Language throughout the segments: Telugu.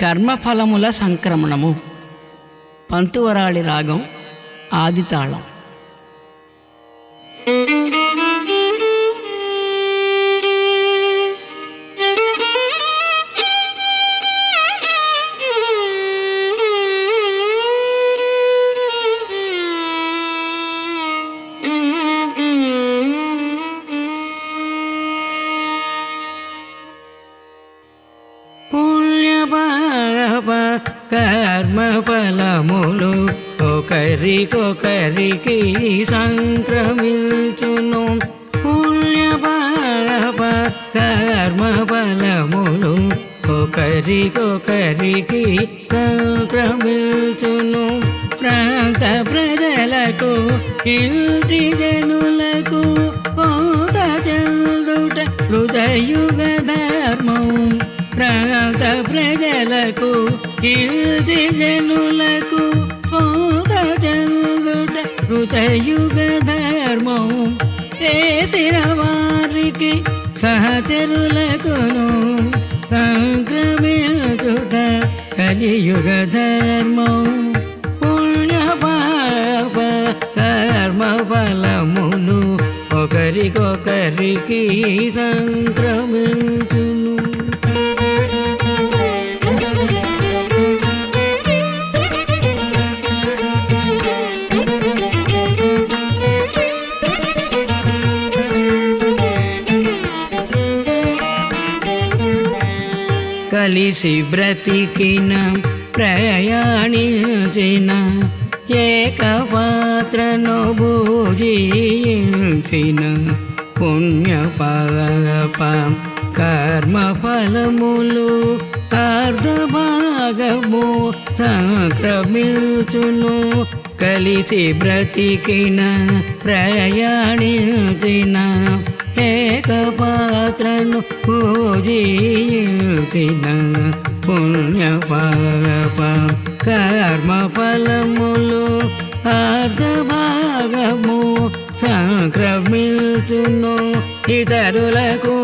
కర్మఫలముల సంక్రమణము. పంతువరాళి రాగం ఆదితాళం. పుణ్యపాప ఫలములు ఒకరికొకరికి సంక్రమించును. పుణ్యపాప కర్మ ఫలములు ఒకరికొకరికి సంక్రమించును. ప్రాంత ప్రజలకు ఇంటి జనులకు కోత చెందుట హృదయుగ ధర్మం. ప్రాంత ప్రజలకు ఇంటి జనులకు కోత చెందుట ధర్మం. చేసిన వారికి సహచరులకును సంక్రమించుట కలియుగ ధర్మం. పుణ్య పాప కర్మ ఫలములు ఒకరికొకరికి సంక్రమించు కలిసి బ్రతికిన ప్రయాణించిన ఏక పాత్రను భూజించిన పుణ్య పాప కర్మ ఫలములు అర్ధభాగము సంక్రమించును. కలిసి బ్రతికిన ప్రయాణించిన ఏక పాత్రను పూజించిన పుణ్య పాప కర్మ ఫలములు అర్ధభాగము సంక్రమించును. ఇతరులకు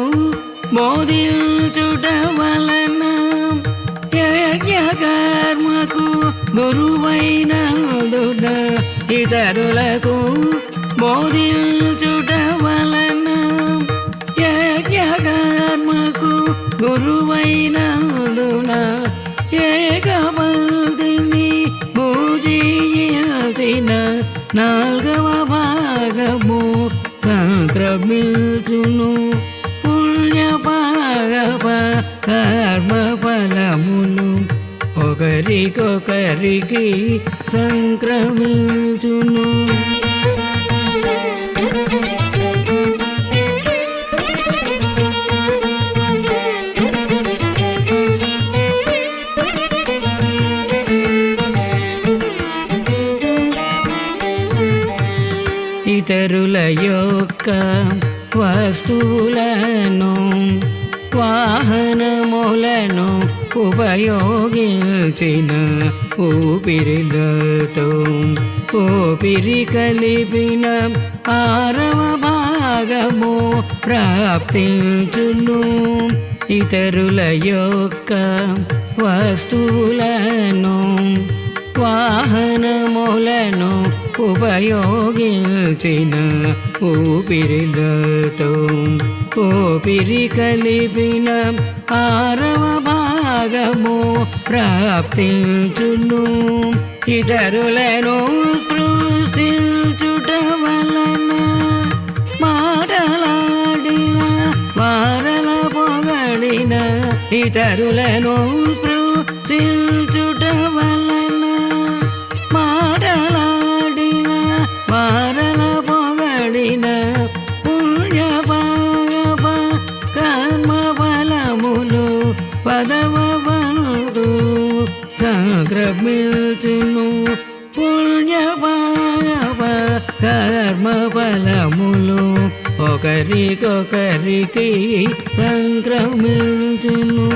బోధించుట వలన యజ్ఞ కర్మకు గురువైన ఇతరులకు బోధించు యొక్క వస్తువులను వాహనములను ఉపయోగించిన ఊపిరిలతో ఊపిరి కలిపిన ఆరవ భాగము ప్రాప్తించును. ఇతరుల యొక్క వస్తువులను వాహనములను ఉపయోగించిన ఊపిరిలతో ఊపిరి కలిపిన ఆరవ భాగము ప్రాప్తించును. ఇతరులను సృష్టించుట వలన మాటలాడిన వారల పొగడిన ఇతరులను సృష్టించు ఒకరికొకరికి సంక్రమించును.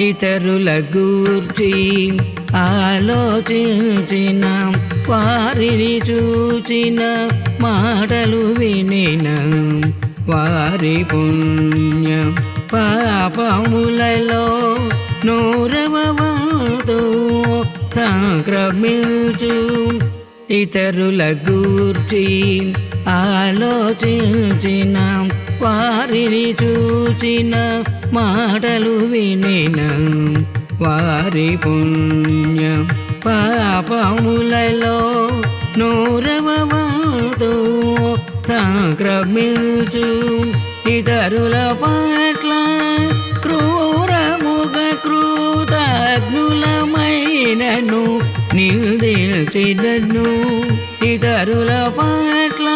ఇతరుల గూర్చి ఆలోచించిన వారిని చూచిన. మాటలు వినిన వారి పుణ్యం పాపములలో నూరవ వంతు సంక్రమించు. ఇతరుల గూర్చి ఆలోచించిన వారిని చూచిన మాటలు వినిన వారి పుణ్యం పాపములలో నూరవ వంతు సంక్రమించు. ఇతరుల పట్ల క్రూరముగ క్రూతజ్ఞులమైనను నిల్దిల్చినను ఇతరుల పట్ల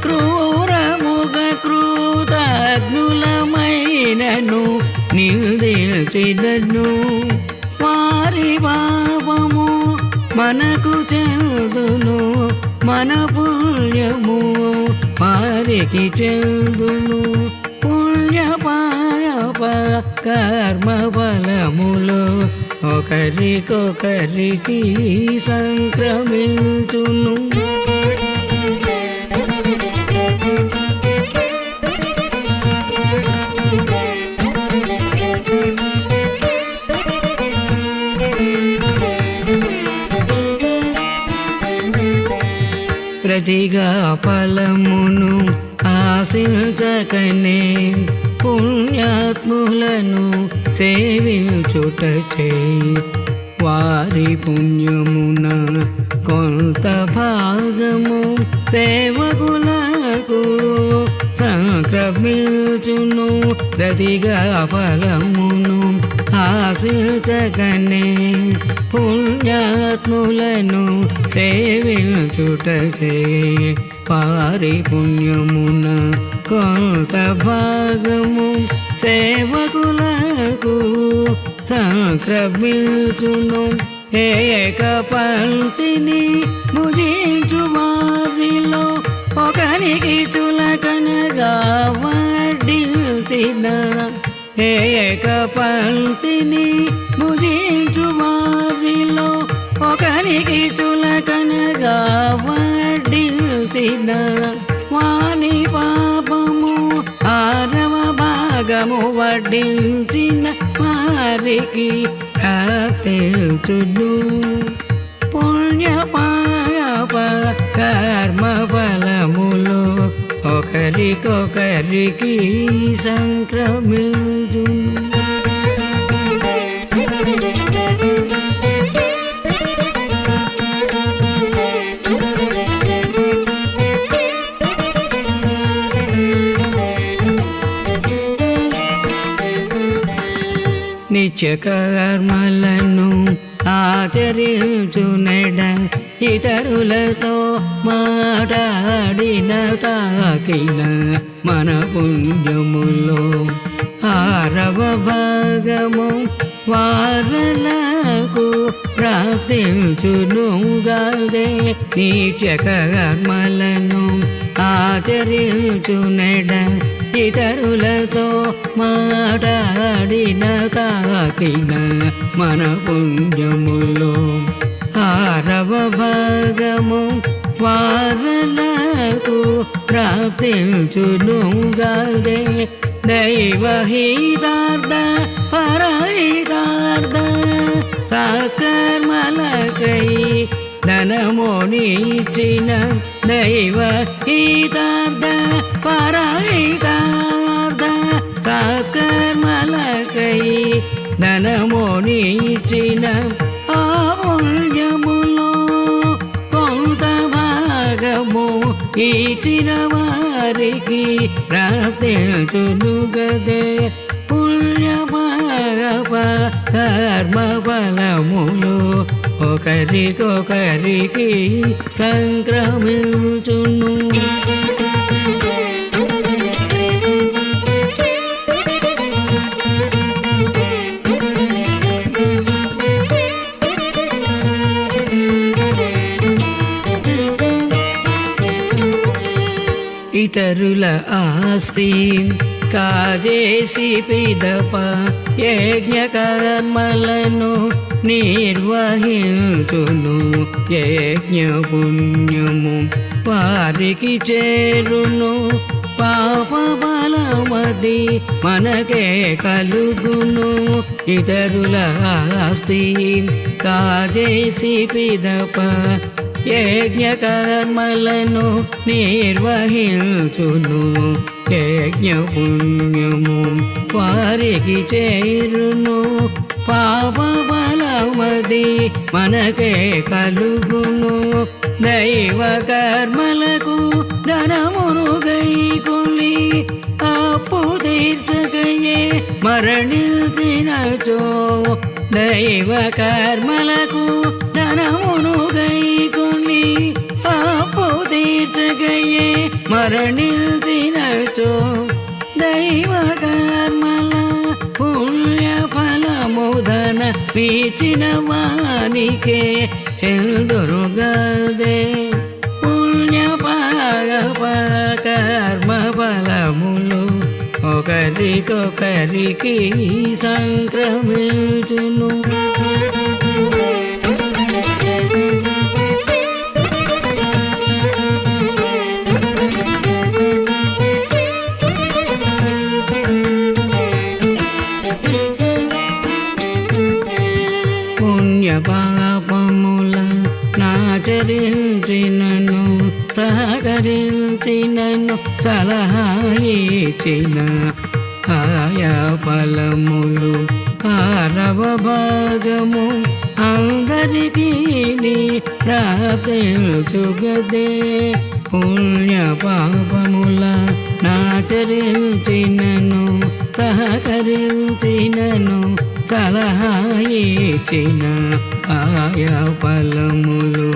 క్రూరముగ క్రూతజ్ఞులమైనను నిల్దిల్చినను వారి భావము మనకు చెందును. మన పుణ్యము వారికి చెందును. పుణ్యపాయ కర్మ బలములు ఒకరికొకరికి సంక్రమించును. ప్రతిగా ఫలమును ఆశించకనే పుణ్యాత్ములను సేవించుటచే వారి పుణ్యమున కొంత భాగము సేవకులకు సంక్రమించును ప్రతిగా ఫలమును ఆశించకనే పుణ్యాత్ములను సేవించుటచే పారి పుణ్యమున కొంత భాగము సేవకులకు సంక్రమించును. ఏక పంక్తిని భుజించు వారిలో ఒకరికి చులకనగా వడ్డించిన ఏక పంక్తిని ముగించు వారిలో ఒకరికి చులకనగా వడ్డించిన వాణి పాపము ఆరవ భాగము వడ్డించిన వారికి ప్రాప్తించును పుణ్య పాప కర్మ ఫలములు ఒకరికొకరికి సంక్రమించును నిత్యకర్మలను ఆచరించునడ ఇతరులతో మాట్లాడిన తాకిన మన పుణ్యములో ఆరవ భాగము వారలకు ప్రార్థించునుగాదే నీచకర్మలను ఆచరించునడ ఇతరులతో మాట్లాడిన తాకిన మన పుణ్యములో ఆరవ భాగము వారలకు ప్రాప్తించును గదే దైవహితార్థ పరహితార్థ సకర్మలకై ధనమునిచిన దైవ హితార్థ పరహితార్థ సకర్మలకై ధనమునిచిన భాగము ఇచ్చిన వారికి ప్రాప్తించును గదే పుణ్యపాప కర్మ బలములు ఒకరికొకరికి సంక్రమించును ఇతరుల ఆస్తి కాజేసి పిదప యజ్ఞకర్మలను నిర్వహించును. యజ్ఞ పుణ్యము వారికి చేరును. పాప బలమది మనకే కలుగును. ఇతరుల ఆస్తి కాజేసి పిదప యజ్ఞకర్మలను నిర్వహించును. యజ్ఞ పుణ్యము వారికి చేరును. పాప బలమది మనకే కలుగును. దైవ కర్మలకు ధనమును గైకొని అప్పు తీర్చకయే మరణిల్చినచో. దైవ కర్మలకు ధనమును గై తీర్చకయే మరణించినచో దైవ కర్మల పుణ్య ఫలముదన పీచిన వానికే చెందురుగదే. పుణ్య పాగ కర్మ ఫలములు ఒకరికొకరికి సంక్రమించును. నాచరించినను సహకరించినను సలహా ఇచ్చిన ఆయా ఫలములు ఆరవ భాగము అందరికీ ప్రాప్తించుగదే పుణ్య పాపముల నాచరించినను సహకరించినను సలహా ఇచ్చిన ఆయా ఫలములు.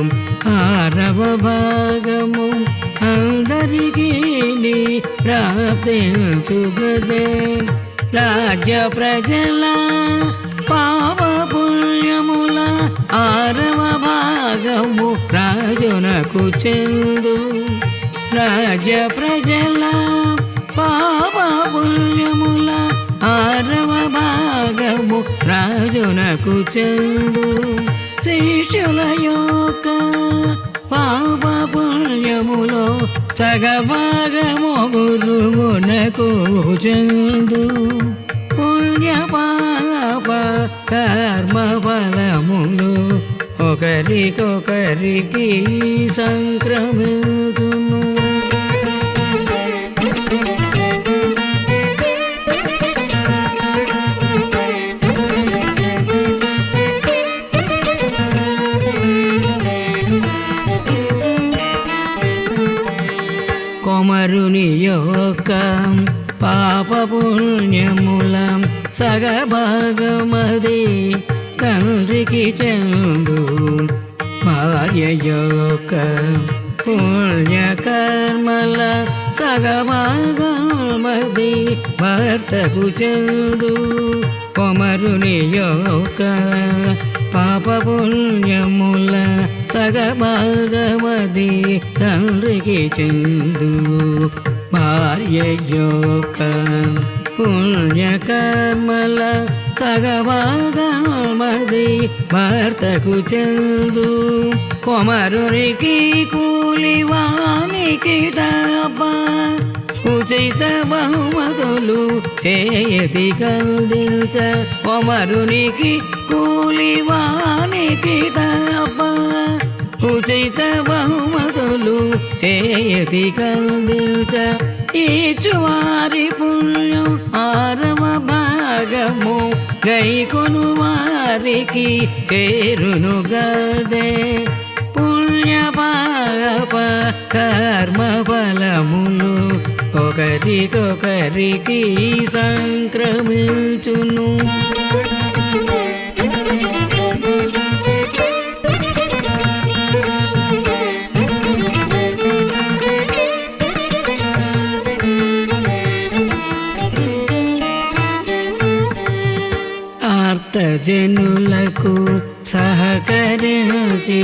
ఆరవ భాగము అందరికీ ప్రాప్తించుగదే రాజ్య ప్రజల పాప పుణ్యముల ఆరవ భాగము రాజునకు చెందు ప్రజ ప్రజల పాప పుణ్యముల ఆరవ భాగము రాజునకు చెందు. శిష్యుల యొక్క పాప పుణ్యములో సగభాగము గురువునకు చెందు. పుణ్య పాప కర్మ ఫలములు ఒకరికొకరికి సంక్రమించును. కొమరుని యొక్క పాప పుణ్యములం తండ్రికి చెందు భార్య యొక్క పుణ్యకర్మల సగమాగమది భర్తకు చెందు కొమరుని యొక్క పాప పుణ్యముల సగభాగమది తండ్రికి చెందు భార్య యొక్క పుణ్యకర్మల సగభాగమది భర్తకు చెందు. కొమరునికి కూలివానికి తప్ప ఉచిత బహుమతులు చేయతి కందించ కొమరునికి కూలివానికి తప్ప ఉచిత బహుమతులు చేయతి కందించ ఈచువారి పుణ్యం ఆరవ భాగము గైకొను వారికి చేరును గదే. పుణ్య పాప కర్మ ఫలములు ఒకరికొకరికి సంక్రమించును.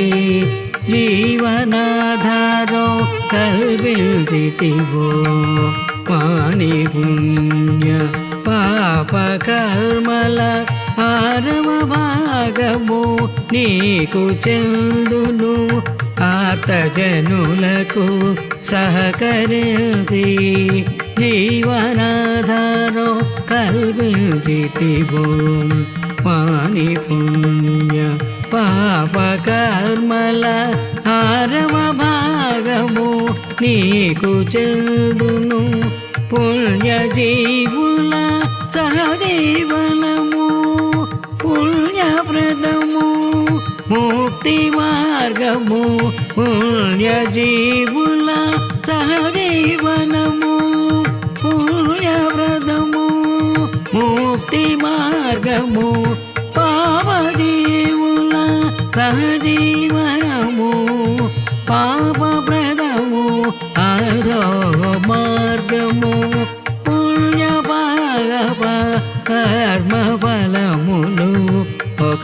సహకరించి జీవనాధారం కల్పించితివో మాని పుణ్య పాప కర్మల ఆరవ భాగము నీకు చెందును. ఆర్తజనులకు సహకరించి జీవనాధారో కల్పించితివు పాణి పుణ్య పాప కర్మల ఆరవ భాగము నీకు చెందును. పుణ్య జీవుల సహజీవనము పుణ్యప్రదము ముక్తి మార్గము పుణ్య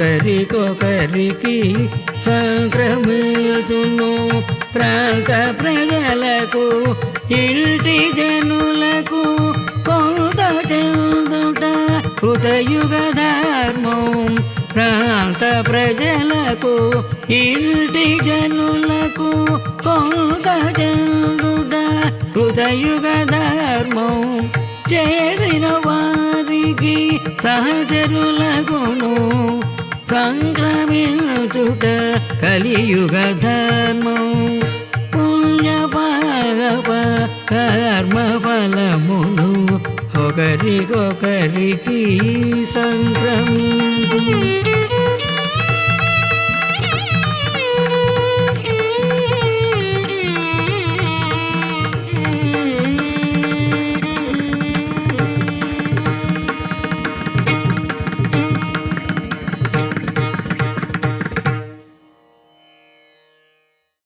ఒకరికొకరికి సంక్రమించును ప్రాంత ప్రజలకు ఇంటి జనులకు కొంత చెందుట హృదయుగ ధర్మం. ప్రాంత ప్రజలకు ఇంటి జనులకు కొంత చెందుట హృదయుగ ధర్మం. చేసిన వారికి సహచరులకును సంక్రమించుట కలియుగ ధర్మం. పుణ్య పాప కర్మ ఫలములు ఒకరికొకరికి సంక్రమించు